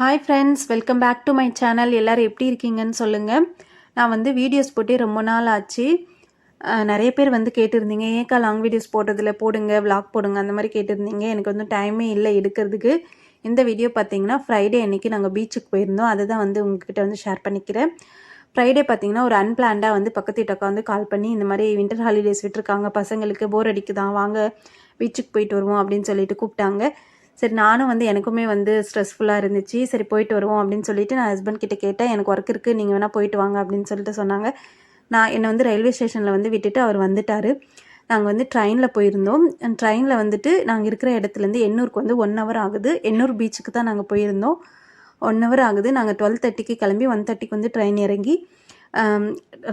Hi friends welcome back to my channel எல்லோரும் எப்படி இருக்கீங்கன்னு சொல்லுங்கள் நான் வந்து வீடியோஸ் போட்டு ரொம்ப நாள் ஆச்சு. நிறைய பேர் வந்து கேட்டிருந்தீங்க ஏக்கா லாங் வீடியோஸ் போடுறதில் போடுங்க விளாக் போடுங்க? அந்த மாதிரி கேட்டிருந்தீங்க. எனக்கு வந்து டைமே இல்லை எடுக்கிறதுக்கு. இந்த வீடியோ பார்த்தீங்கன்னா ஃப்ரைடே அன்னைக்கு நாங்கள் பீச்சுக்கு போயிருந்தோம். அதை தான் வந்து உங்ககிட்ட வந்து ஷேர் பண்ணிக்கிறேன். ஃப்ரைடே பார்த்தீங்கன்னா ஒரு அன்பிளான்டாக வந்து பக்கத்து வீட்டக்கா வந்து கால் பண்ணி இந்த மாதிரி வின்டர் ஹாலிடேஸ் விட்டுருக்காங்க பசங்களுக்கு போர் அடிக்குதான் வாங்க பீச்சுக்கு போயிட்டு வருவோம் அப்படின்னு சொல்லிட்டு கூப்பிட்டாங்க. சரி நானும் வந்து எனக்குமே வந்து ஸ்ட்ரெஸ்ஃபுல்லாக இருந்துச்சு. சரி போயிட்டு வருவோம் அப்படின்னு சொல்லிட்டு நான் ஹஸ்பண்ட் கிட்டே கேட்டேன். எனக்கு ஒர்க் இருக்குது நீங்கள் வேணால் போயிட்டு வாங்க அப்படின்னு சொல்லிட்டு சொன்னாங்க. நான் என்னை வந்து ரயில்வே ஸ்டேஷனில் வந்து விட்டுட்டு அவர் வந்துட்டார். நாங்கள் வந்து ட்ரெயினில் போயிருந்தோம். ட்ரெயினில் வந்துட்டு நாங்கள் இருக்கிற இடத்துலேருந்து எண்ணூருக்கு வந்து ஒன் ஹவர் ஆகுது. எண்ணூர் பீச்சுக்கு தான் நாங்கள் போயிருந்தோம். ஒன் ஹவர் ஆகுது. நாங்கள் டுவெல் தேர்ட்டிக்கு கிளம்பி ஒன் தேர்ட்டிக்கு வந்து ட்ரெயின் இறங்கி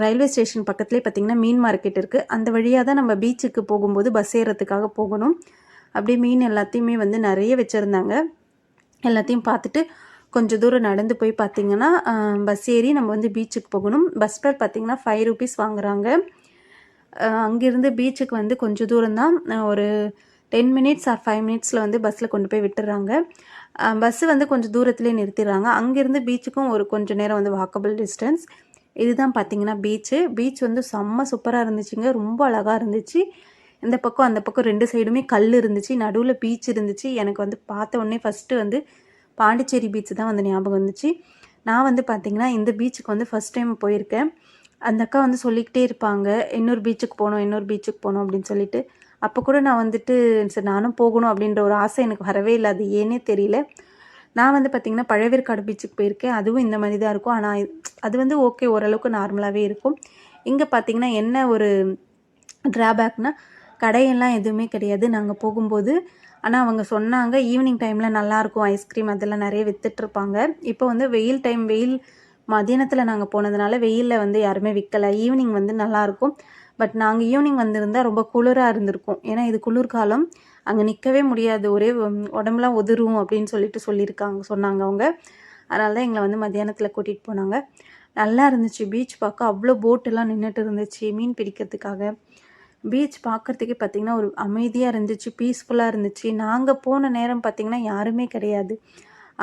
ரயில்வே ஸ்டேஷன் பக்கத்துலேயே பார்த்திங்கன்னா மீன் மார்க்கெட் இருக்குது அந்த வழியாக தான் நம்ம பீச்சுக்கு போகும்போது பஸ் ஏறத்துக்காக போகணும். அப்படியே மீன் எல்லாத்தையுமே வந்து நிறைய வச்சுருந்தாங்க. எல்லாத்தையும் பார்த்துட்டு கொஞ்சம் தூரம் நடந்து போய் பார்த்தீங்கன்னா பஸ் ஏறி நம்ம வந்து பீச்சுக்கு போகணும். பஸ் ஃபேர் பார்த்தீங்கன்னா ஃபைவ் ருபீஸ் வாங்குகிறாங்க அங்கேருந்து பீச்சுக்கு வந்து கொஞ்சம் தூரம் தான் ஒரு டென் மினிட்ஸ் ஆர் ஃபைவ் மினிட்ஸில் வந்து பஸ்ஸில் கொண்டு போய் விட்டுறாங்க. பஸ்ஸு வந்து கொஞ்சம் தூரத்துலேயே நிறுத்திடுறாங்க. அங்கேருந்து பீச்சுக்கும் ஒரு கொஞ்சம் நேரம் வந்து வாக்கபிள் டிஸ்டன்ஸ் இதுதான் பார்த்தீங்கன்னா பீச்சு பீச் வந்து செம்ம சூப்பராக இருந்துச்சுங்க. ரொம்ப அழகாக இருந்துச்சு. இந்த பக்கம் அந்த பக்கம் ரெண்டு சைடுமே கல் இருந்துச்சு நடுவில் பீச் இருந்துச்சு. எனக்கு வந்து பார்த்த உடனே ஃபஸ்ட்டு வந்து பாண்டிச்சேரி பீச் தான் வந்து ஞாபகம் வந்துச்சு. நான் வந்து பார்த்திங்கன்னா இந்த பீச்சுக்கு வந்து ஃபஸ்ட் டைம் போயிருக்கேன். அந்த அக்கா வந்து சொல்லிக்கிட்டே இருப்பாங்க இன்னொரு பீச்சுக்கு போகணும் இன்னொரு பீச்சுக்கு போகணும் அப்படின்னு சொல்லிட்டு. அப்போ கூட நான் வந்துட்டு சரி நானும் போகணும் அப்படின்ற ஒரு ஆசை எனக்கு வரவே இல்லை. அது ஏன்னே தெரியல. நான் வந்து பார்த்திங்கன்னா பழவேற்காடு பீச்சுக்கு போயிருக்கேன். அதுவும் இந்த மாதிரி தான் இருக்கும். ஆனால் அது வந்து ஓகே ஓரளவுக்கு நார்மலாகவே இருக்கும். இங்கே பார்த்தீங்கன்னா என்ன ஒரு ட்ராபேக்னால் கடையெல்லாம் எதுவுமே கிடையாது. நாங்கள் போகும்போது ஆனால் அவங்க சொன்னாங்க ஈவினிங் டைமில் நல்லாயிருக்கும் ஐஸ்கிரீம் அதெல்லாம் நிறைய விற்றுட்ருப்பாங்க இப்போ வந்து வெயில் டைம் வெயில் மதியானத்தில் நாங்கள் போனதுனால வெயிலில் வந்து யாருமே விற்கலை ஈவினிங் வந்து நல்லாயிருக்கும் பட் நாங்கள் ஈவினிங் வந்திருந்தால் ரொம்ப குளிராக இருந்திருக்கும். ஏன்னா இது குளிர்காலம். அங்கே நிற்கவே முடியாது. ஒரே உடம்புலாம் உதிரும் அப்படின்னு சொல்லிட்டு சொல்லியிருக்காங்க சொன்னாங்க அவங்க. அதனால தான் எங்களை வந்து மத்தியானத்தில் கூட்டிகிட்டு போனாங்க. நல்லா இருந்துச்சு. பீச் பார்க்க அவ்வளோ போட்டெல்லாம் நின்றுட்டு இருந்துச்சு மீன் பிடிக்கிறதுக்காக. பீச் பார்க்குறதுக்கே பார்த்திங்கன்னா ஒரு அமைதியாக இருந்துச்சு பீஸ்ஃபுல்லாக இருந்துச்சு. நாங்கள் போன நேரம் பார்த்திங்கன்னா யாருமே கிடையாது.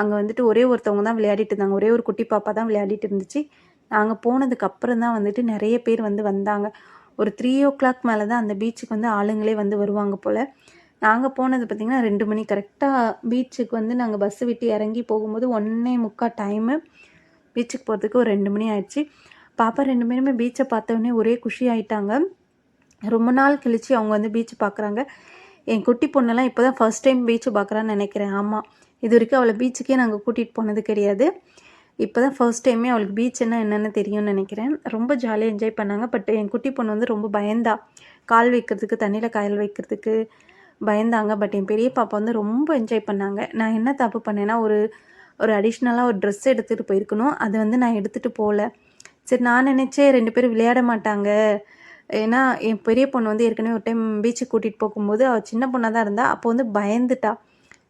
அங்கே வந்துட்டு ஒரே ஒருத்தவங்க தான் விளையாடிட்டு இருந்தாங்க. ஒரே ஒரு குட்டி பாப்பா தான் விளையாடிட்டு இருந்துச்சு. நாங்கள் போனதுக்கு அப்புறம் தான் வந்துட்டு நிறைய பேர் வந்து வந்தாங்க. ஒரு த்ரீ ஓ கிளாக் மேலே தான் அந்த பீச்சுக்கு வந்து ஆளுங்களே வந்து வருவாங்க போல். நாங்கள் போனது பார்த்திங்கன்னா ரெண்டு மணி. கரெக்டாக பீச்சுக்கு வந்து நாங்கள் பஸ்ஸு விட்டு இறங்கி போகும்போது ஒன்றே முக்கால் டைமு பீச்சுக்கு போகிறதுக்கு ஒரு ரெண்டு மணி ஆயிடுச்சு. பாப்பா ரெண்டு பேருமே பீச்சை பார்த்தோன்னே ஒரே குஷி ஆயிட்டாங்க. ரொம்ப நாள் கழித்து அவங்க வந்து பீச் பார்க்குறாங்க என் குட்டி பொண்ணெல்லாம் இப்போ தான் ஃபர்ஸ்ட் டைம் பீச்சு பார்க்குறான்னு நினைக்கிறேன். ஆமாம் இது வரைக்கும் அவளை பீச்சுக்கே நாங்கள் கூட்டிகிட்டு போனது கிடையாது. இப்போ தான் ஃபர்ஸ்ட் டைமே அவளுக்கு பீச்சுன்னா என்னென்னு தெரியும்னு நினைக்கிறேன். ரொம்ப ஜாலியாக என்ஜாய் பண்ணாங்க. பட் என் குட்டி பொண்ணு வந்து ரொம்ப பயந்தா. கால் வைக்கிறதுக்கு தண்ணியில் காயல் வைக்கிறதுக்கு பயந்தாங்க. பட் என் பெரிய பாப்பா வந்து ரொம்ப என்ஜாய் பண்ணாங்க. நான் என்ன தப்பு பண்ணேன்னா ஒரு ஒரு அடிஷ்னலாக ஒரு ட்ரெஸ் எடுத்துகிட்டு போயிருக்கணும். அது வந்து நான் எடுத்துகிட்டு போகல. சரி நான் நினச்சேன் ரெண்டு பேரும் விளையாட மாட்டாங்க. ஏன்னா என் பெரிய பொண்ணு வந்து ஏற்கனவே ஒரு டைம் பீச்சுக்கு கூட்டிகிட்டு போகும்போது அவள் சின்ன பொண்ணாக தான் இருந்தா. அப்போ வந்து பயந்துட்டா.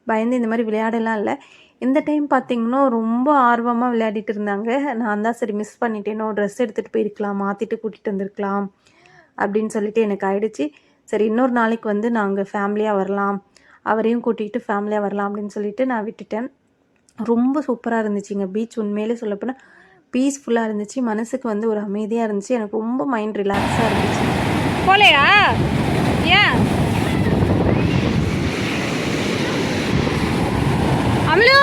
பயந்து இந்த மாதிரி விளையாடலாம் இல்லை. இந்த டைம் பார்த்தீங்கன்னா ரொம்ப ஆர்வமாக விளையாடிட்டு இருந்தாங்க. நான் தான் சரி மிஸ் பண்ணிட்டேனோ. ட்ரெஸ் எடுத்துகிட்டு போயிருக்கலாம். மாற்றிட்டு கூட்டிகிட்டு வந்திருக்கலாம். அப்படின்னு சொல்லிட்டு எனக்கு ஆயிடுச்சு. சரி இன்னொரு நாளைக்கு வந்து நாங்கள் ஃபேமிலியாக வரலாம். அவரையும் கூட்டிகிட்டு ஃபேமிலியாக வரலாம் அப்படின்னு சொல்லிட்டு நான் விட்டுட்டேன். ரொம்ப சூப்பராக இருந்துச்சுங்க. பீச் உண்மையிலே சொல்லப்போனால் பீஸ்ஃபுல்லாக இருந்துச்சு. மனசுக்கு வந்து ஒரு அமைதியாக இருந்துச்சு. எனக்கு ரொம்ப மைண்ட் ரிலாக்ஸாக இருந்துச்சு போலையா ஏன் அமலு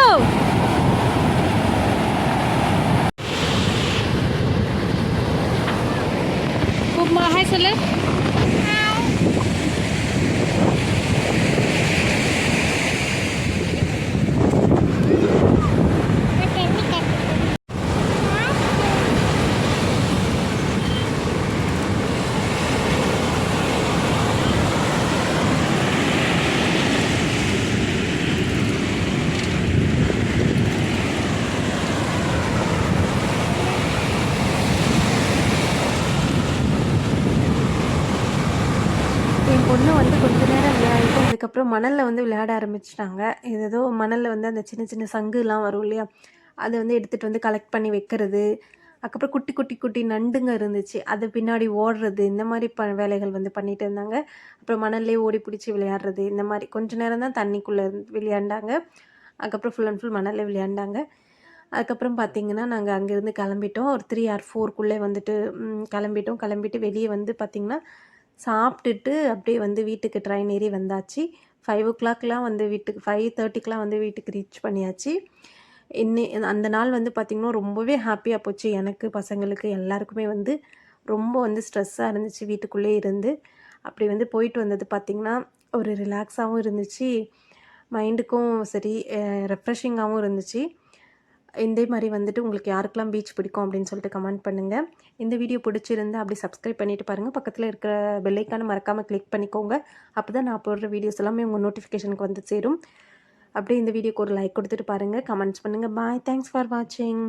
கூப்பிமா ஹாய் சொல்லு பொண்ணு வந்து கொஞ்ச நேரம் விளையாடிட்டு அதுக்கப்புறம் மணலில் வந்து விளையாட ஆரம்பிச்சிட்டாங்க. ஏதோ மணலில் வந்து அந்த சின்ன சின்ன சங்குலாம் வரும் இல்லையா? அதை வந்து எடுத்துகிட்டு வந்து கலெக்ட் பண்ணி வைக்கிறது. அதுக்கப்புறம் குட்டி குட்டி குட்டி நண்டுங்க இருந்துச்சு. அது பின்னாடி ஓடுறது. இந்த மாதிரி ப வேலைகள் வந்து பண்ணிட்டு இருந்தாங்க. அப்புறம் மணல்லே ஓடி பிடிச்சி விளையாடுறது. இந்த மாதிரி கொஞ்ச நேரம் தான் தண்ணிக்குள்ளே இருந்து விளையாண்டாங்க. அதுக்கப்புறம் ஃபுல் அண்ட் ஃபுல் மணலில் விளையாண்டாங்க. அதுக்கப்புறம் பார்த்தீங்கன்னா நாங்கள் அங்கேருந்து கிளம்பிட்டோம். ஒரு த்ரீ ஆர் ஃபோர்க்குள்ளே வந்துட்டு கிளம்பிட்டோம். கிளம்பிட்டு வெளியே வந்து பார்த்திங்கன்னா சாப்பிட்டுட்டு அப்படியே வந்து வீட்டுக்கு ட்ரெயின் ஏறி வந்தாச்சு. ஃபைவ் ஓ கிளாக்லாம் வந்து வீட்டுக்கு ஃபைவ் தேர்ட்டிக்கெலாம் வந்து வீட்டுக்கு ரீச் பண்ணியாச்சு. இன்னி அந்த நாள் வந்து பார்த்திங்கன்னா ரொம்பவே ஹாப்பியாக போச்சு. எனக்கு பசங்களுக்கு எல்லாருக்குமே வந்து ரொம்ப வந்து ஸ்ட்ரெஸ்ஸாக இருந்துச்சு வீட்டுக்குள்ளே இருந்து. அப்படி வந்து போயிட்டு வந்தது பார்த்திங்கன்னா ஒரு ரிலாக்ஸாகவும் இருந்துச்சு. மைண்டுக்கும் சரி ரெஃப்ரெஷிங்காகவும் இருந்துச்சு. இதே மாதிரி வந்துட்டு உங்களுக்கு யாருக்கெல்லாம் பீச் பிடிக்கும் அப்படின்னு சொல்லிட்டு கமெண்ட் பண்ணுங்கள் இந்த வீடியோ பிடிச்சிருந்தா அப்படி சப்ஸ்கிரைப் பண்ணிட்டு பாருங்கள் பக்கத்தில் இருக்கிற பெல்லைக்கான மறக்காமல் கிளிக் பண்ணிக்கோங்க. அப்போ தான் நான் போடுற வீடியோஸ் எல்லாமே உங்கள் நோட்டிஃபிகேஷனுக்கு வந்து சேரும். அப்படியே இந்த வீடியோக்கு ஒரு லைக் கொடுத்துட்டு பாருங்கள் கமெண்ட்ஸ் பண்ணுங்கள் பாய் தேங்க்ஸ் ஃபார் வாட்சிங்